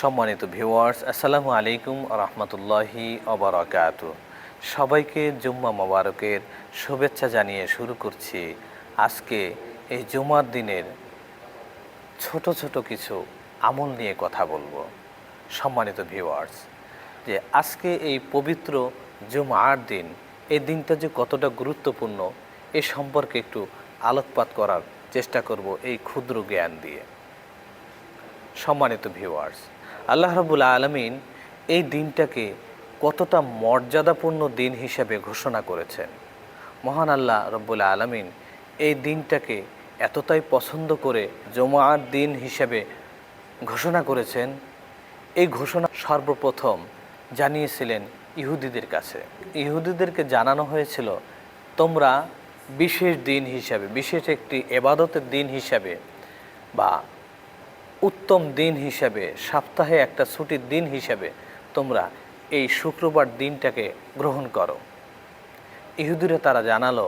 সম্মানিত ভিউয়ার্স আসসালামু আলাইকুম রহমতুল্লাহি অবরাকাত সবাইকে জুম্মা মোবারকের শুভেচ্ছা জানিয়ে শুরু করছি আজকে এই জুমার দিনের ছোট ছোট কিছু আমল নিয়ে কথা বলব। সম্মানিত ভিউয়ার্স যে আজকে এই পবিত্র জুমার দিন, এই দিনটা যে কতটা গুরুত্বপূর্ণ, এ সম্পর্কে একটু আলোকপাত করার চেষ্টা করব এই ক্ষুদ্র জ্ঞান দিয়ে। সম্মানিত ভিউয়ার্স আল্লাহ রবুল আলমিন এই দিনটাকে কতটা মর্যাদাপূর্ণ দিন হিসেবে ঘোষণা করেছেন। মহান আল্লাহ রব্বুল আলমিন এই দিনটাকে এতটাই পছন্দ করে জমার দিন হিসেবে ঘোষণা করেছেন। এই ঘোষণা সর্বপ্রথম জানিয়েছিলেন ইহুদিদের কাছে। ইহুদিদেরকে জানানো হয়েছিল, তোমরা বিশেষ দিন হিসাবে, বিশেষ একটি এবাদতের দিন হিসাবে বা উত্তম দিন হিসাবে, সপ্তাহে একটা ছুটির দিন হিসাবে তোমরা এই শুক্রবার দিনটাকে গ্রহণ করো। ইহুদিরা তারা জানালো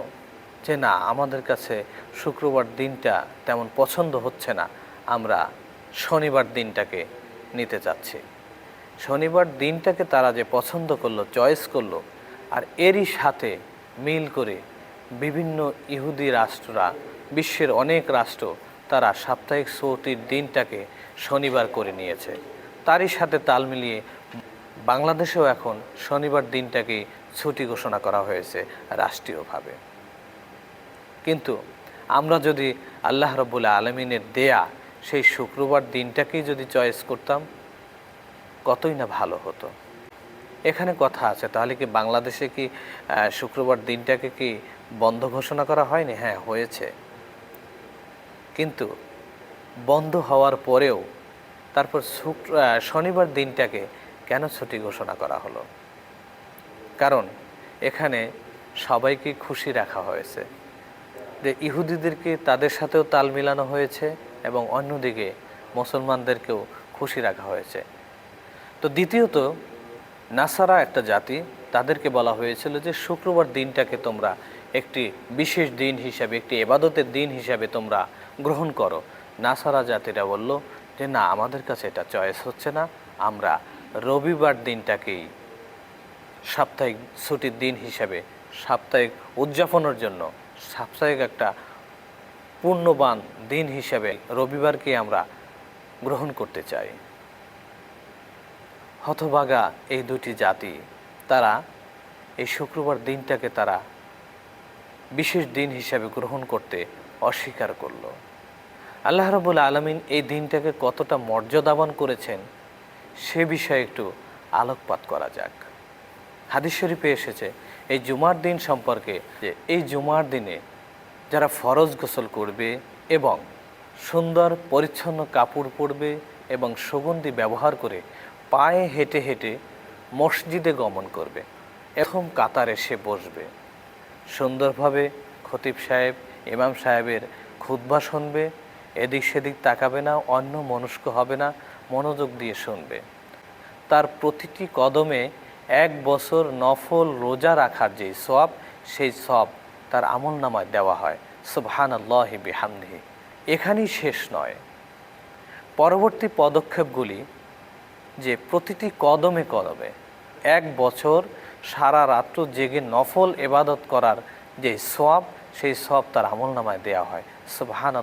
যে, না, আমাদের কাছে শুক্রবার দিনটা তেমন পছন্দ হচ্ছে না। আমরা শনিবার দিনটাকে নিতে চাচ্ছি। শনিবার দিনটাকে তারা যে পছন্দ করল, চয়েস করল, আর এরই সাথে মিল করে বিভিন্ন ইহুদি রাষ্ট্ররা, বিশ্বের অনেক রাষ্ট্র, তারা সাপ্তাহিক ছুটির দিনটাকে শনিবার করে নিয়েছে। তারই সাথে তাল মিলিয়ে বাংলাদেশেও এখন শনিবার দিনটাকে ছুটি ঘোষণা করা হয়েছে রাষ্ট্রীয়ভাবে। কিন্তু আমরা যদি আল্লাহ রবুল্লা আলমিনের দেয়া সেই শুক্রবার দিনটাকেই যদি চয়েস করতাম, কতই না ভালো হতো। এখানে কথা আছে, তাহলে কি বাংলাদেশে কি শুক্রবার দিনটাকে কি বন্ধ ঘোষণা করা হয়নি? হ্যাঁ হয়েছে। কিন্তু বন্ধ হওয়ার পরেও তারপর শুক্র শনিবার দিনটাকে কেন ছুটি ঘোষণা করা হলো? কারণ এখানে সবাইকে খুশি রাখা হয়েছে যে ইহুদিদেরকে তাদের সাথেও তাল মিলানো হয়েছে এবং অন্যদিকে মুসলমানদেরকেও খুশি রাখা হয়েছে। তো দ্বিতীয়ত, নাসারা একটা জাতি, তাদেরকে বলা হয়েছিল যে শুক্রবার দিনটাকে তোমরা একটি বিশেষ দিন হিসাবে, একটি এবাদতের দিন হিসাবে তোমরা গ্রহণ করো। নাসারা জাতিরা বলল যে, না, আমাদের কাছে এটা চয়েস হচ্ছে না। আমরা রবিবার দিনটাকেই সাপ্তাহিক ছুটির দিন হিসাবে সাপ্তাহিক উদযাপনের জন্য সাপ্তাহিক একটা পূর্ণবান দিন হিসাবে রবিবারকে আমরা গ্রহণ করতে চাই। হতভাগা এই দুটি জাতি, তারা এই শুক্রবার দিনটাকে তারা বিশেষ দিন হিসাবে গ্রহণ করতে অস্বীকার করল। আল্লাহ রবুল আলমিন এই দিনটাকে কতটা মর্যাদাবান করেছেন সে বিষয়ে একটু আলোকপাত করা যাক। হাদিস শরীফে এসেছে, এই জুমার দিন সম্পর্কে যে এই জুমার দিনে যারা ফরজ গোসল করবে এবং সুন্দর পরিচ্ছন্ন কাপড় পরবে এবং সুগন্ধি ব্যবহার করে পায়ে হেঁটে হেঁটে মসজিদে গমন করবে এখন কাতারে সে বসবে। সুন্দরভাবে খতিব সাহেব, ইমাম সাহেবের খুদ্া শুনবে এদিক সেদিক তাকাবে না, অন্য মনস্ক হবে না, মনোযোগ দিয়ে শুনবে। তার প্রতিটি কদমে এক বছর নফল রোজা রাখার যে সব সেই সব তার আমল নামায় দেওয়া হয়। সুবহান আল্লাহ বিহামদিহি। এখানেই শেষ নয়। পরবর্তী পদক্ষেপগুলি যে প্রতিটি কদমে কদমে, এক বছর সারা রাত্র জেগে নফল এবাদত করার যে সব সেই সব তার আমল নামায় দেওয়া হয়। সুবহান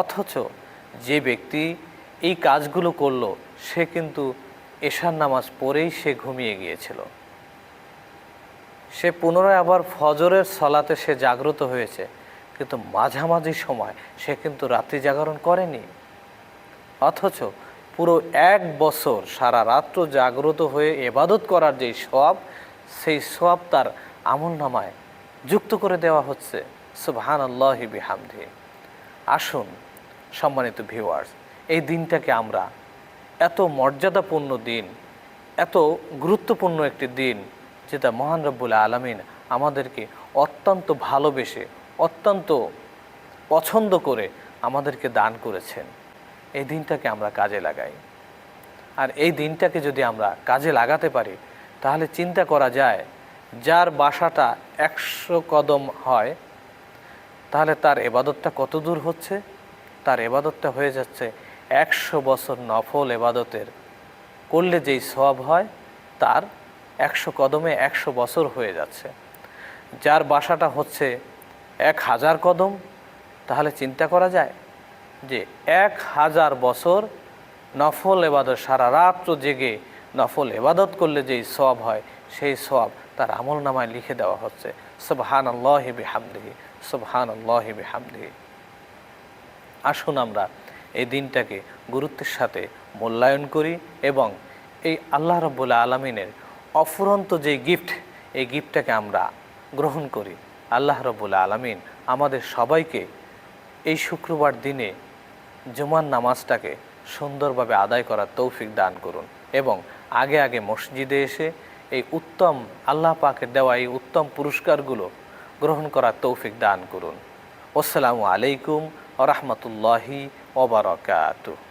অথচ যে ব্যক্তি এই কাজগুলো করল, সে কিন্তু এশার নামাজ পড়েই সে ঘুমিয়ে গিয়েছিল। সে পুনরায় আবার ফজরের সলাতে সে জাগ্রত হয়েছে, কিন্তু মাঝামাঝি সময় সে কিন্তু রাত্রি জাগরণ করেনি। অথচ পুরো এক বছর সারা রাত্র জাগ্রত হয়ে এবাদত করার যেই সব সেই সব তার আমল নামায় যুক্ত করে দেওয়া হচ্ছে। সুবহান আল্লাহ বিহামদি। আসুন, সম্মানিত ভিউয়ার্স এই দিনটাকে আমরা এত মর্যাদাপূর্ণ দিন, এত গুরুত্বপূর্ণ একটি দিন, যেটা মহান রব্বুল আলমিন আমাদেরকে অত্যন্ত ভালোবেসে, অত্যন্ত পছন্দ করে আমাদেরকে দান করেছেন। এই দিনটাকে আমরা কাজে লাগাই। আর এই দিনটাকে যদি আমরা কাজে লাগাতে পারি, তাহলে চিন্তা করা যায়, যার বাসাটা একশো কদম হয় তাহলে তার এবাদতটা কত দূর হচ্ছে? তার এবাদতটা হয়ে যাচ্ছে একশো বছর নফল এবাদতের। করলে যেই সব হয়, তার একশো কদমে একশো বছর হয়ে যাচ্ছে। যার বাসাটা হচ্ছে এক হাজার কদম, তাহলে চিন্তা করা যায় যে এক হাজার বছর নফল এবাদত, সারা রাত্র জেগে নফল এবাদত করলে যেই সব হয়, সেই সব তার আমল নামায় লিখে দেওয়া হচ্ছে। সুবহান আল্লাহ বিহামদিহি। আল্লাহ বিহামদিহি আসুন আমরা এই দিনটাকে গুরুত্বের সাথে মূল্যায়ন করি এবং এই আল্লাহ রব্বুল্লা আলমিনের অফুরন্ত যে গিফট এই গিফটটাকে আমরা গ্রহণ করি। আল্লাহ রব্বুল্লা আলমিন আমাদের সবাইকে এই শুক্রবার দিনে জুমার নামাজটাকে সুন্দরভাবে আদায় করার তৌফিক দান করুন এবং আগে আগে মসজিদে এসে এই উত্তম, আল্লাহ পাকের দেওয়া এই উত্তম পুরস্কারগুলো গ্রহণ করার তৌফিক দান করুন। আসসালামু আলাইকুম ও রহমতুল্লাহি ওবরাকাতুহ